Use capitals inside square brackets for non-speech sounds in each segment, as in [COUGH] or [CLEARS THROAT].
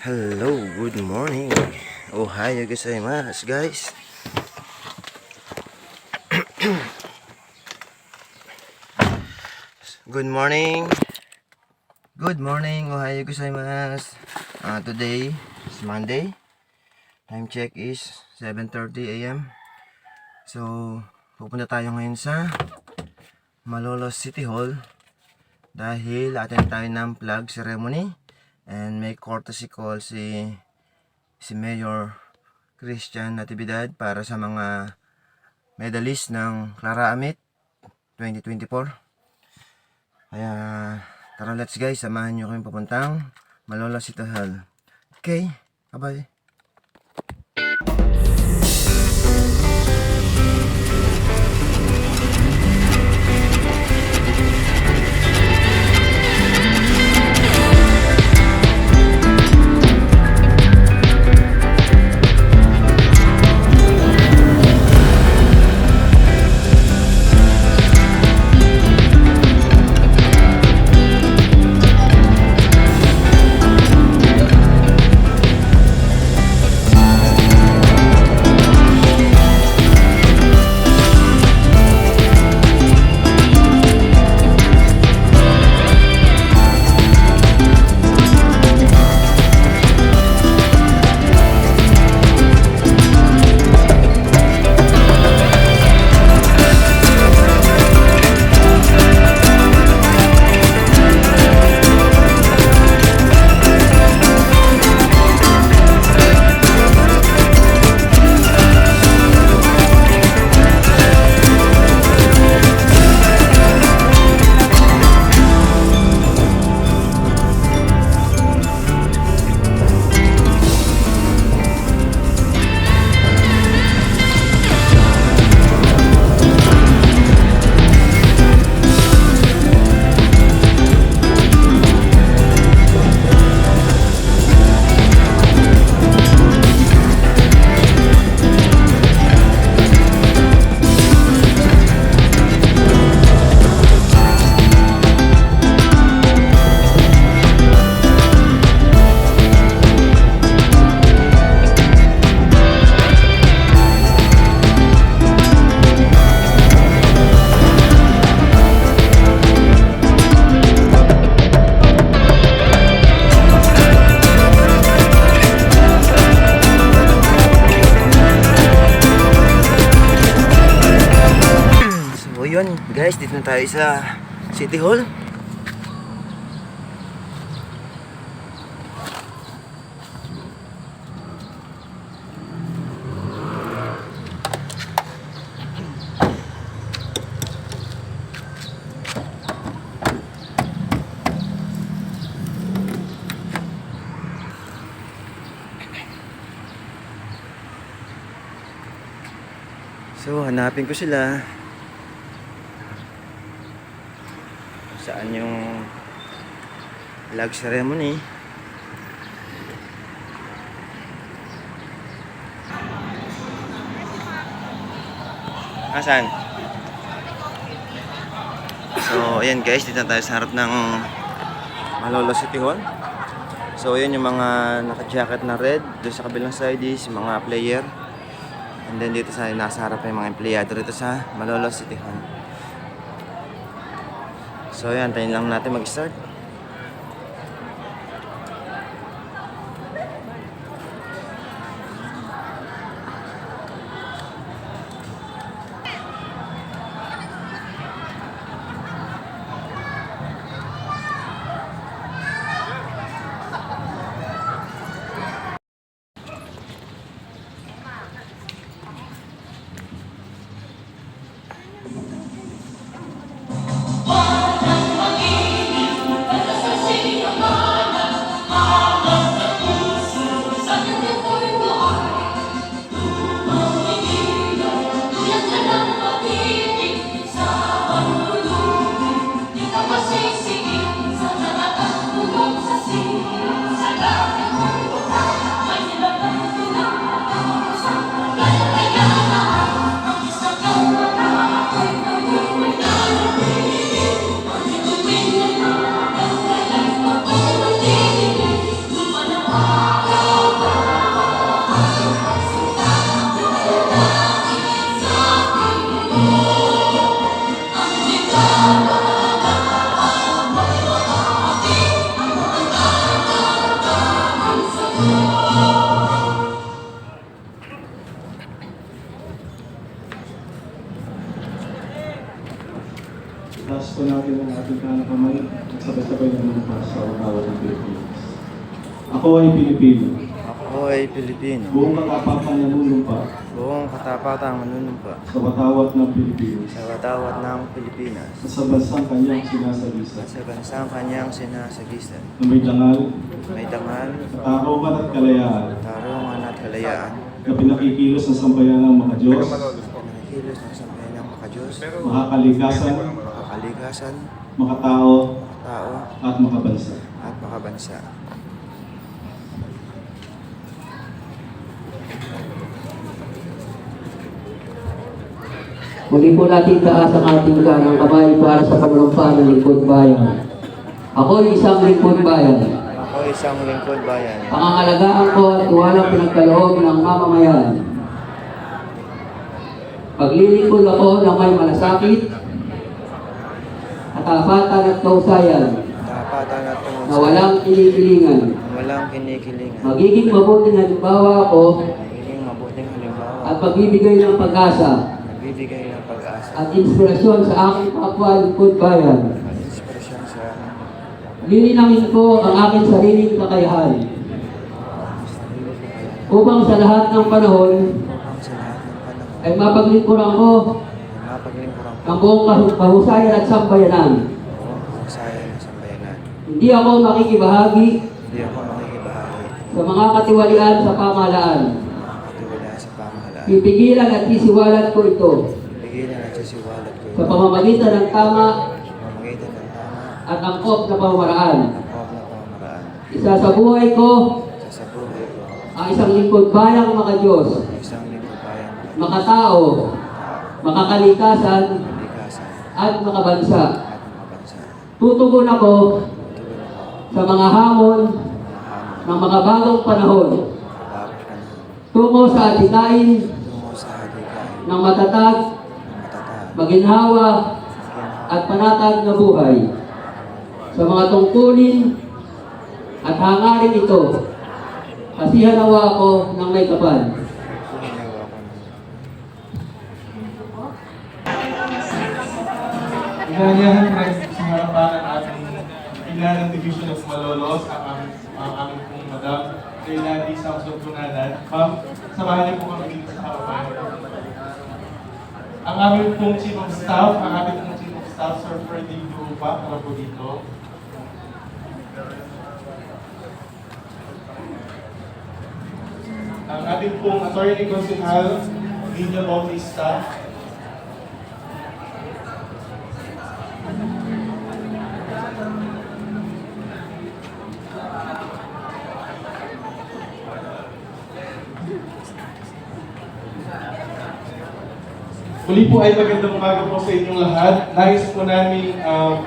Hello, good morning. Ohayo gozaimasu, guys. [CLEARS THROAT] good morning. Good morning, ohayo gozaimasu. Uh, today is Monday. Time check is 7.30 a.m. So, pupunta tayo ngayon sa Malolos City Hall dahil atin tayo ng flag ceremony and may courtesy call si si Mayor Christian Natividad para sa mga medalist ng Clara Amit 2024 kaya tara let's guys samahan nyo kami papuntang Malolos City Hall okay bye tayo sa City Hall. So hanapin ko sila. saan yung flag ceremony Asan? So, ayan guys, dito tayo sa harap ng Malolo City Hall. So, ayan yung mga naka-jacket na red. Doon sa kabilang side is mga player. And then dito sa nasa harap yung mga empleyado rito sa Malolo City Hall. So ayan, tayo lang natin mag-start. see. Kanang kamay at sabay-sabay na lumabas sa utawad ng Pilipinas. Ako ay Pilipino. Ako ay Pilipino. Buong katapatan nanunumpa Buong katapatang manunumpa sa watawat ng Pilipinas. Sa watawat ng Pilipinas. At sa bansang kanyang sinasagisa sa bansang kanyang sinasagisan. na may dangal, May dangal, katarungan at kalayaan. Tarungan at kalayaan, na pinakikilos ng sambayan ng mga Diyos, nakikilos ng sambayan ng makajos, makakalikasan, makakalikasan, makatao, tao, at makabansa. at makabansa. Muli po natin taas ang ating kanang kamay para sa panunumpa ng lingkod bayan. Ako ay isang lingkod bayan. Ako isang lingkod bayan. Pangangalagaan ko at walang pinagkaloob ng mamamayan. Paglilingkod ako ng may malasakit, katapatan at kausayan Tapatan at na tungkol walang kinikilingan. walang kinikilingan. Magiging mabuting halimbawa ako Magiging mabuting halimbawa. at pagbibigay ng pag-asa. Nagbibigay ng pag-asa. At inspirasyon sa aking kapwa lingkod bayan. at inspirasyon sa Lilinangin ko ang aking sariling kakayahan. Upang sa lahat ng panahon. ay mapaglingkuran ko ang buong kahu- kahusayan at sambayanan. kahusayan ng sambayanan. Hindi ako makikibahagi Hindi ako makikibahagi sa mga katiwalian sa pamahalaan. mga katiwala sa pamahalaan. Pipigilan at sisiwalat ko ito Pigilan at sisiwalat ko sa pamamagitan ng tama sa pamamagitan ng tama at angkop na pamamaraan. at na pamamaraan. Isa sa buhay ko Sa sa buhay ko, ang isang lingkod bayang mga Diyos, isang lingkod bayan na makatao, makakalikasan kalikasan at makabansa. Tutugon ako sa mga hamon ng mga bagong panahon tungo sa hadikain ng matatag, maginhawa at panatag na buhay. Sa mga tungkulin at hangarin ito, kasihan nawa ako ng may kapal. Ginawa ko ng Inanyahan rin sa harapan ng ating Ilalang Division of Malolos, ang ang aming pong Madam Leilani Samson Tunanan. Ma'am, samahan niyo po kami dito sa harapan. Ang aming pong Chief of Staff, ang ating pong Chief of Staff, Sir Freddy Grupa, para po dito. Ang ating pong Attorney Consihal, Media Office Muli po ay magandang umaga po sa inyong lahat. Nais po namin um,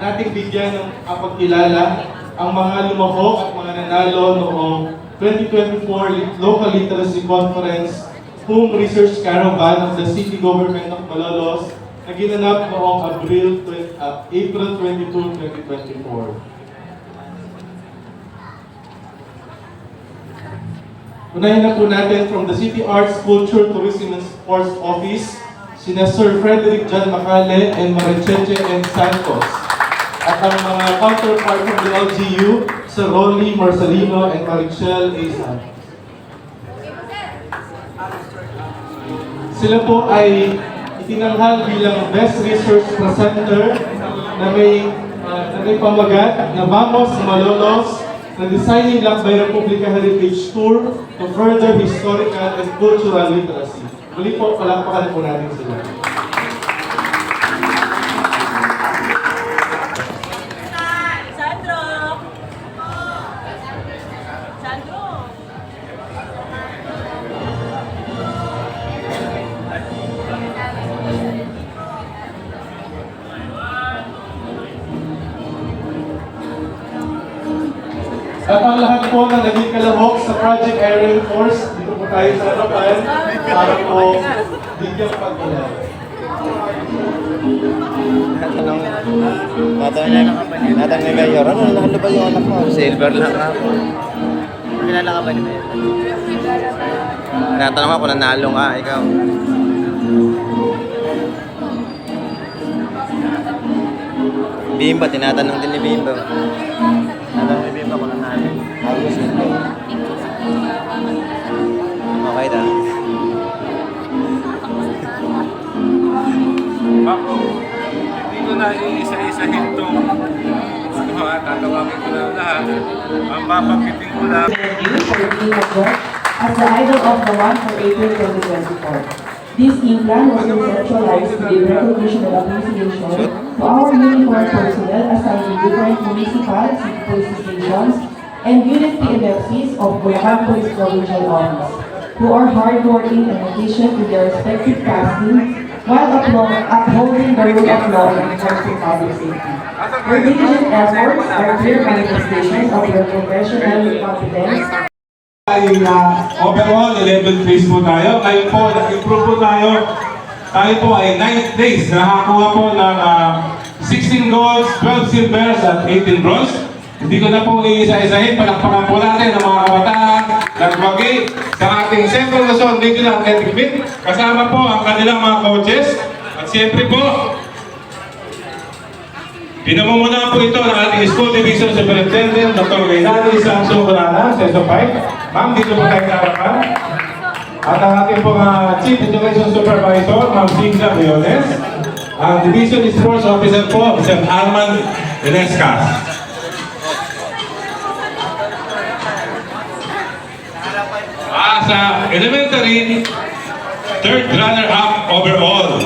nating bigyan ng uh, pagkilala ang mga lumahok at mga nanalo noong 2024 Li- Local Literacy Conference Home Research Caravan of the City Government of Malolos na ginanap noong April, 20 uh, April 22, 2024. Unahin na po natin from the City Arts, Culture, Tourism and Sports Office, sina Sir Frederick John Macale and Maricheche and Santos. At ang mga counterpart from the LGU, Sir Rolly Marcelino and Marichelle A. Santos. Sila po ay itinanghal bilang Best Research Presenter na may, uh, na may pamagat na Vamos Malolos na Designing Lakbay Republica Heritage Tour to further historical and cultural literacy. Muli po, palakpakan po natin sila. Sandro! Sandro! At ang lahat po na naging kalahok sa Project Aerial Force, dito po tayo sa harapan para po bigyang pagkilala. Tatanong, tatanong niya, tatanong ni Mayor, ano, ano ba yung anak mo? Silver lang ako. Kilala ka ba ni Mayor? Tinatanong ako, nanalo nga, ikaw. Bimba, tinatanong din ni Bimba. Tinatanong ni Bimba kung nanalo. Ayos yun. Okay na. Na iisa-isahin itong mga tatawagin ko na lahat. Ang papakitin ko lang. as the idol of the one for April 2024. This team plan was conceptualized to give recognition and appreciation to our uniformed personnel assigned in different municipal, city police stations, and unit PMFCs of Bulacan Police Provincial Office, who are hardworking and efficient in their respective tasks while upholding the rule of law and enforcing public safety. Their diligent efforts are clear manifestations of their professional competence Ay na overall, 11 days po tayo. Ngayon po, nag-improve po tayo. Tayo po ay 9 days. Nakakuha po ng ah, 16 golds, 12 silvers, at 18 bronze. Hindi ko na po iisa-isahin. Palakpakan po natin ang mga kabataan, nagwagi sa ating Central Luzon Regional Athletic Meet. Kasama po ang kanilang mga coaches. At siyempre po, Pinamumunahan po ito ng ating School Division Superintendent, Dr. Gaynani Samson Corana, Seso 5. Ma'am, dito po tayo sa harapan. At ang ating pong ah, Chief Education Supervisor, Ma'am Sigla Leones. Ang Division Sports Officer po, Mr. Arman Venescas. Ah, sa elementary, third runner-up overall.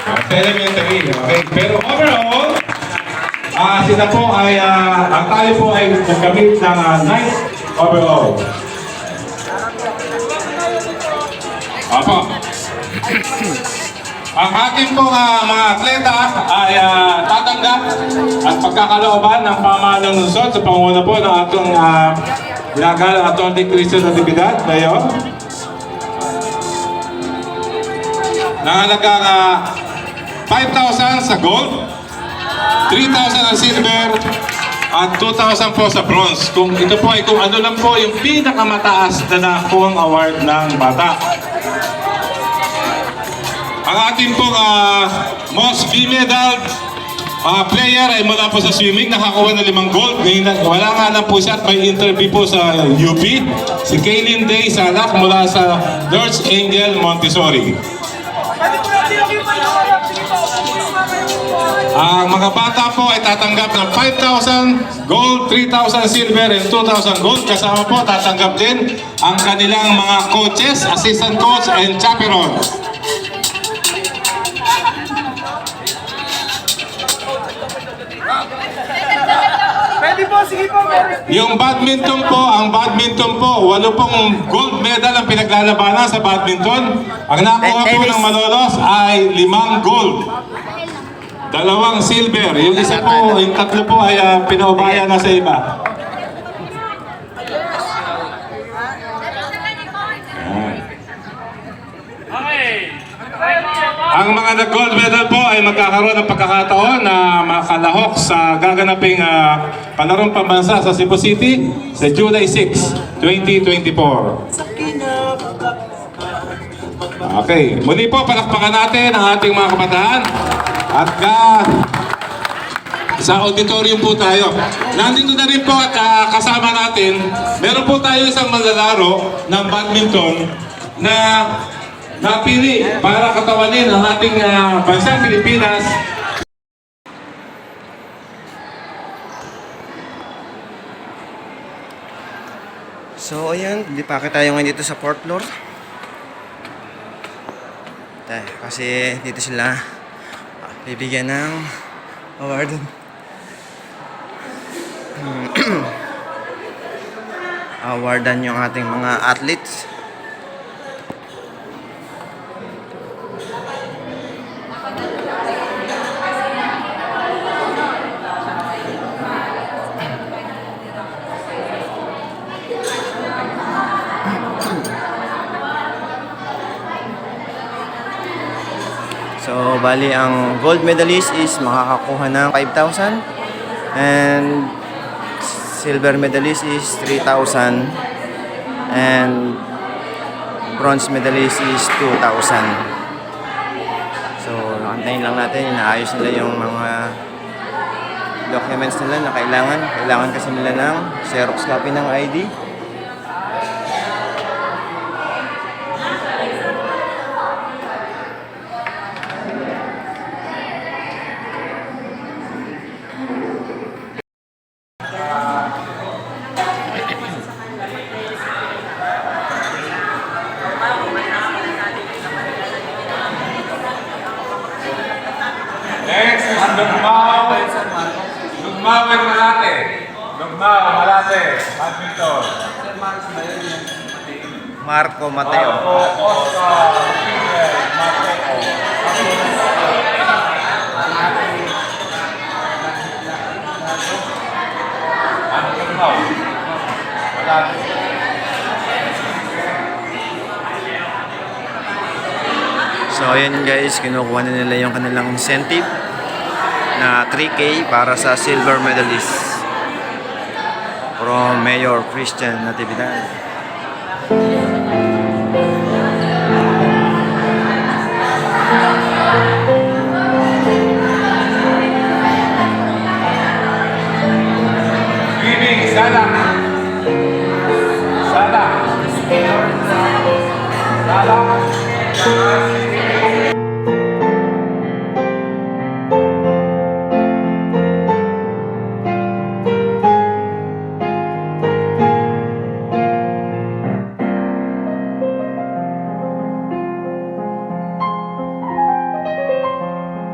Sa elementary, okay. Pero overall, ah sila po ay, ah, ang tayo po ay nagkamit ng ah, ninth overall. Apo. Ang ating pong ah, mga atleta ay ah, tatanggap at pagkakalooban ng pamahalang lungsod sa panguna po ng atong uh, ginagalang Atty. Cristian Natividad ngayon. Nangalagang ah, 5,000 sa gold, 3,000 ang silver, at 2,000 po sa bronze. Kung ito po ay kung ano lang po yung pinakamataas na nakuhang award ng bata. Ang ating pong ah, most B-medal ah, player ay mula po sa swimming, nakakuha na limang gold. Ngayon, wala nga lang po siya at may interview po sa UP. Si Kaylin Day Salak mula sa Lord's Angel Montessori. Ang mga bata po ay tatanggap ng 5,000 gold, 3,000 silver, and 2,000 gold. Kasama po tatanggap din ang kanilang mga coaches, assistant coach, and chaperone. Yung badminton po, ang badminton po, walo pong gold medal ang pinaglalabanan sa badminton. Ang nakuha po ng Malolos ay limang gold. Dalawang silver. Yung isa po, yung tatlo po ay uh, pinaubaya na sa iba. Ang mga nag-gold medal po ay magkakaroon ng pagkakataon na makalahok sa gaganaping ah, palarong pambansa sa Cebu City sa July 6, 2024. Okay, muli po palakpakan natin ang ating mga kabataan at ka sa auditorium po tayo. Nandito na rin po at ah, kasama natin, meron po tayo isang manlalaro ng badminton na napili para katawanin ang ating ah, bansang Pilipinas So, ayan, dipake tayo ngayon dito sa fourth floor. Tayo, kasi dito sila ah, bibigyan ng award. [CLEARS THROAT] Awardan yung ating mga athletes. Bali ang gold medalist is makakakuha ng 5,000 and silver medalist is 3,000 and bronze medalist is 2,000. So, antayin lang natin, inaayos nila yung mga documents nila na kailangan. Kailangan kasi nila ng Xerox copy ng ID. So ayan guys, kinukuha na nila yung kanilang incentive na 3K para sa silver medalist from Mayor Christian Natividad.